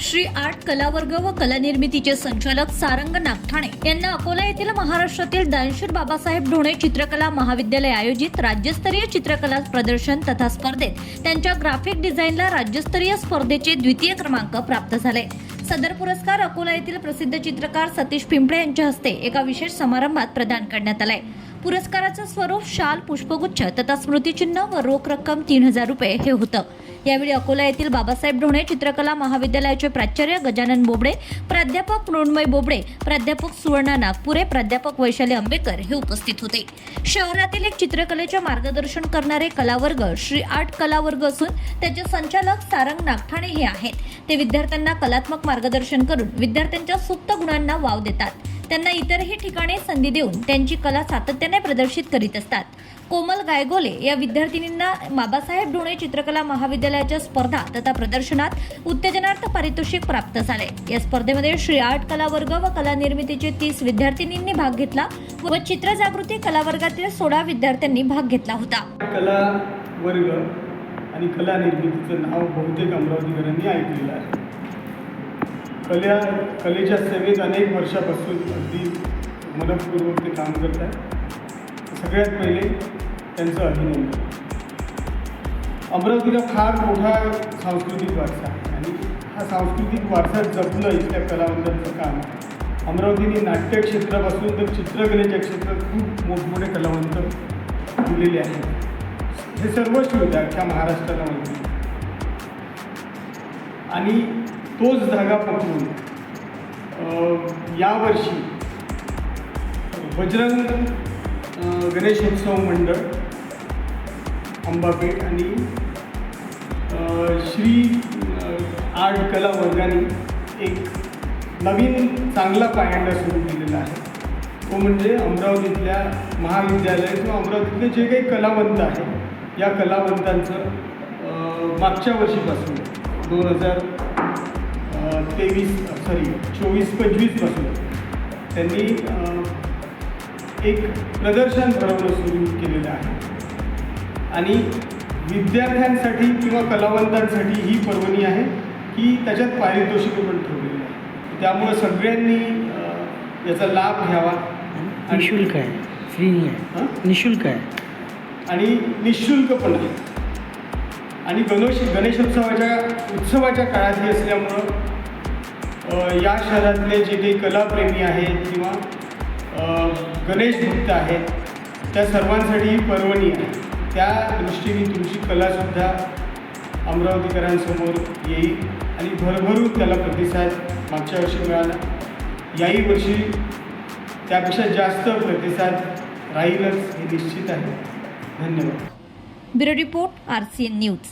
Shri art कलावर्ग व कला निर्मितीचे संचालक सारंग नागठाणे यांना अकोला येथील महाराष्ट्रातील दानशूर बाबासाहेब ढोणे चित्रकला महाविद्यालय आयोजित राज्यस्तरीय चित्रकला प्रदर्शन तथा स्पर्धेत त्यांच्या ग्राफिक डिझाईनला राज्यस्तरीय स्पर्धेचे द्वितीय क्रमांक प्राप्त झाले. सदर पुरस्कार अकोला येथील प्रसिद्ध चित्रकार सतीश पिंपळे यांच्या हस्ते एका विशेष समारंभात प्रदान करण्यात आलाय पुरस्काराचं स्वरूप शाल पुष्पगुच्छ तथा स्मृतिचिन्ह व रोख रक्कम तीन हजार रुपये हे होतं. यावेळी अकोला येथील बाबासाहेब ढोणे चित्रकला महाविद्यालयाचे प्राचार्य गजानन बोबडे प्राध्यापक मृण्मय बोबडे प्राध्यापक सुवर्णा नागपुरे प्राध्यापक वैशाली आंबेकर हे उपस्थित होते. शहरातील एक चित्रकलेचे मार्गदर्शन करणारे कलावर्ग श्री आर्ट कलावर्ग असून त्याचे संचालक सारंग नागठाणे हे आहेत. ते विद्यार्थ्यांना कलात्मक मार्गदर्शन करून विद्यार्थ्यांच्या सुप्त गुणांना वाव देतात. त्यांना इतरही ठिकाणी संधी देऊन त्यांची कला सातत्याने प्रदर्शित करीत असतात. कोमल गायगोले या विद्यार्थिनींना बाबासाहेब ढोणे चित्रकला महाविद्यालयाच्या स्पर्धा तथा प्रदर्शनात उत्तेजनार्थ पारितोषिक प्राप्त झाले. या स्पर्धेमध्ये श्री आर्ट कला वर्ग व कला निर्मितीचे तीस विद्यार्थिनींनी भाग घेतला व चित्र जागृती कला वर्गातील सोळा विद्यार्थ्यांनी भाग घेतला होता. कला वर्ग आणि कला निर्मितीचं नाव बहुतेक अमरावतीकरांनी ऐकलेलं आहे. कल्या कलेच्या सेवेत अनेक वर्षापासून अगदी मनपूर्वक ते काम करत आहे सगळ्यात पहिले त्यांचं अभिनंदन. अमरावतीला फार मोठा सांस्कृतिक वारसा आहे आणि हा सांस्कृतिक वारसा जपणं इथल्या कलावंतांचं काम आहे. अमरावतीने नाट्यक्षेत्रापासून तर चित्रकलेच्या क्षेत्रात खूप मोठमोठे कलावंत दिलेले आहेत. हे सर्व होते अख्ख्या महाराष्ट्राला माहिती आणि तोच धागा पकडून यावर्षी बजरंग गणेश गणेशोत्सव मंडळ अंबापेठ आणि श्री आर्ट कला वर्गाने एक नवीन चांगला पायंडा सुरू केलेला आहे. तो म्हणजे अमरावतीतल्या महाविद्यालय किंवा अमरावतीतले जे काही कलावंत आहेत या कलावंतांचं मागच्या वर्षीपासून दोन हजार तेवीस सॉरी चोवीस पंचवीसपासून त्यांनी एक प्रदर्शन भरवणं सुरू केलेलं आहे. आणि विद्यार्थ्यांसाठी किंवा कलावंतांसाठी ही पर्वणी आहे की त्याच्यात पारितोषिकं पण ठेवलेली आहे त्यामुळं सगळ्यांनी याचा लाभ घ्यावा. निशुल्क आहे. फ्री नाही हं? आहे निशुल्क आहे. आणि निशुल्क पण आहे. आणि गणेश गणेशोत्सवाच्या उत्सवाच्या काळात असल्यामुळं या शहरातले जे काही कलाप्रेमी आहेत किंवा गणेश भक्त आहेत त्या सर्वांसाठी ही पर्वणी आहे. त्या दृष्टीने तुमची कलासुद्धा अमरावतीकरांसमोर येईल आणि भरभरून त्याला प्रतिसाद मागच्या वर्षी मिळाला. याही वर्षी त्यापेक्षा जास्त प्रतिसाद राहीलच हे निश्चित आहे. धन्यवाद. Bureau report R C N news.